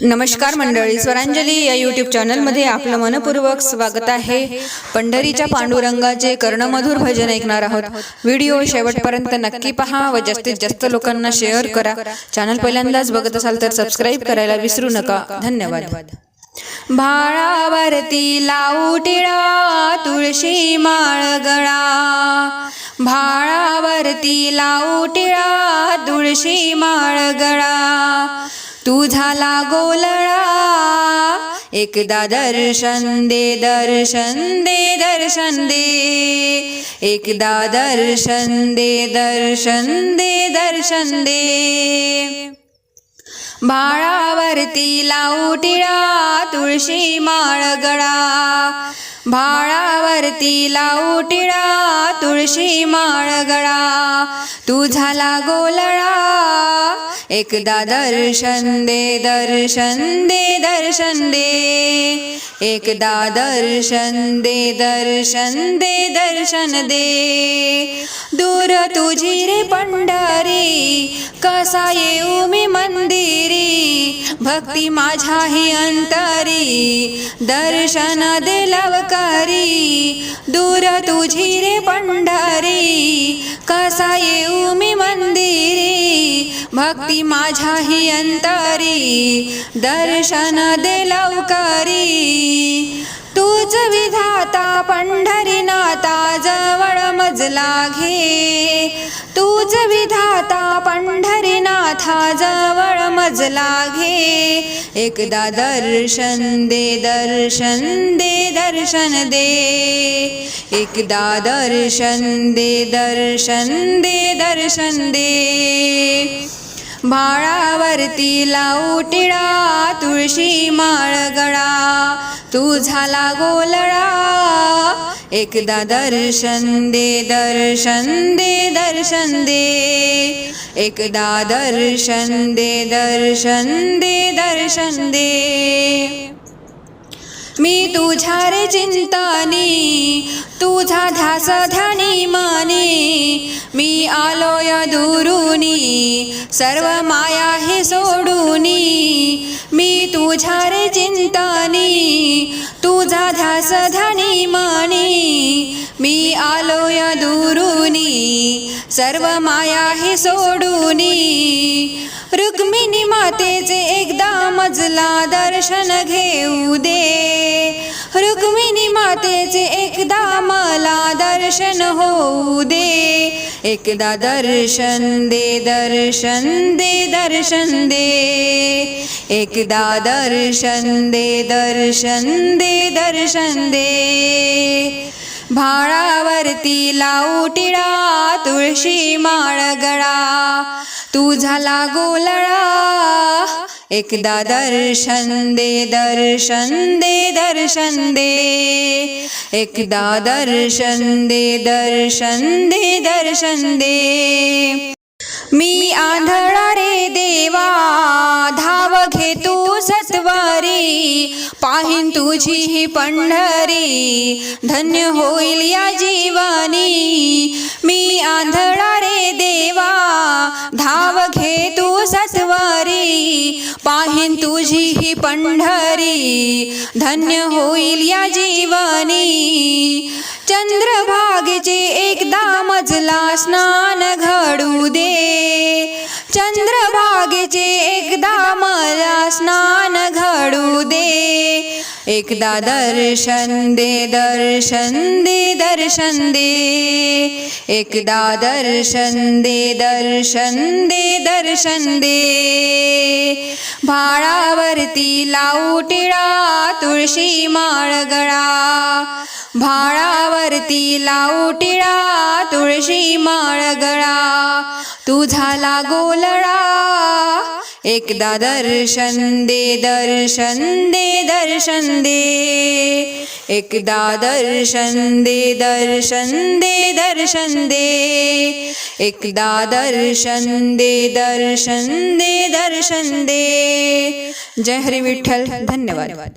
नमस्कार मंडळी स्वरांजली या यूट्यूब चॅनलमध्ये आपलं मनपूर्वक स्वागत आहे. पंढरीच्या पांडुरंगाचे कर्णमधुर भजन ऐकणार आहोत. व्हिडिओ शेवटपर्यंत नक्की पहा व जास्तीत जास्त लोकांना शेअर करा. चॅनल पहिल्यांदाच बघत असाल तर सबस्क्राईब करायला विसरू नका. धन्यवाद. भाळावरती लावू टिळा तुळशी माळ गळा. भाळावरती लावू टिळा तुळशी माळ गळा. तू झाला गोलळा एकदा दर्शन दे दर्शन दे दर्शन दे. एकदा दर्शन दे दर्शन दे दर्शन दे. भाळावरती लावू टिळा तुळशी माळ गळा. भाळावरती लावू टिळा तुळशी माळ गळा. तू झाला गोलळा एकदा दर्शन दे दर्शन दे दर्शन दे। एकदा दर्शन दे दर्शन दे दर्शन दे। दूर तुझी रे पंढरी कसा येऊ मी मंदिरी? भक्ती माझ्याही अंतरी दर्शन दे लवकारी। दूर तुझी रे पंढरी कसा येऊ मी मंदिरी? भक्ती माझ्या ही अंतरी दर्शन दे लवकरी. तूच विधाता पंढरीनाथा जवळ मजला घे. तूच विधाता पंढरीनाथा जवळ मजला घे. एकदा दर्शन दे दर्शन दे दर्शन दे. एकदा दर्शन दे दर्शन दे दर्शन दे. भाळावरती लावू टिळा तुळशी माळ गळा. तू झाला गोलळा एकदा दर्शन दे दर्शन दे दर्शन दे. एकदा दर्शन दे दर्शन दे दर्शन दे. मी तुझ्या रे चिंतानी तुझा ध्यास ध्यानी माने. आलोय दुरुनी सर्व माया हे सोडूनी मी तुझ्या रे चिंतानी तुझा ध्यास ध्यानी माने मी आलोय दुरुनी सर्व माया हे सोडूनी. रुक्मिणी मातेचे एकदा मजला दर्शन घेऊ दे रुक्मिणी मातेचे एकदा दर्शन होऊ दे. एकदा दर्शन दे दर्शन दे दर्शन दे. एकदा दर्शन दे दर्शन दे दर्शन दे. भाळावरती लावू टिळा तुळशी माळगळा तू झाला गोलळा एकदा दर्शन दे दर्शन दे दर्शन दे। एकदा दर्शन दे दर्शन दे दर्शन दे। मी आंधळा रे देवा धाव घे तू सत्वारी पाहिन तुझी ही पंढरी धन्य होईल या जीवानी। मी आंधळा रे देवा धाव घे तू सत्वारी। पाहिन तुझी ही पंढरी. धन्य होईल या जीवनी. चंद्रभागेचे एकदा मजला स्नान घडू दे. चंद्रभागेचे एकदा मला स्नान घडू दे. एकदा दर्शन दे दर्शन दे दर्शन दे. एकदा दर्शन दे दर्शन दे दर्शन दे. भाळावरती लावू टिळा तुळशी माळ गळा. भाळावरती लावू टिळा तुळशी माळ गळा. तू झाला गोलळा एकदा दर्शन दे दर्शन दे दर्शन दे. एकदा दर्शन दे दर्शन दे दर्शन दे. एकदा दर्शन दे दर्शन दे दर्शन दे. जय हरी विठ्ठल. धन्यवाद.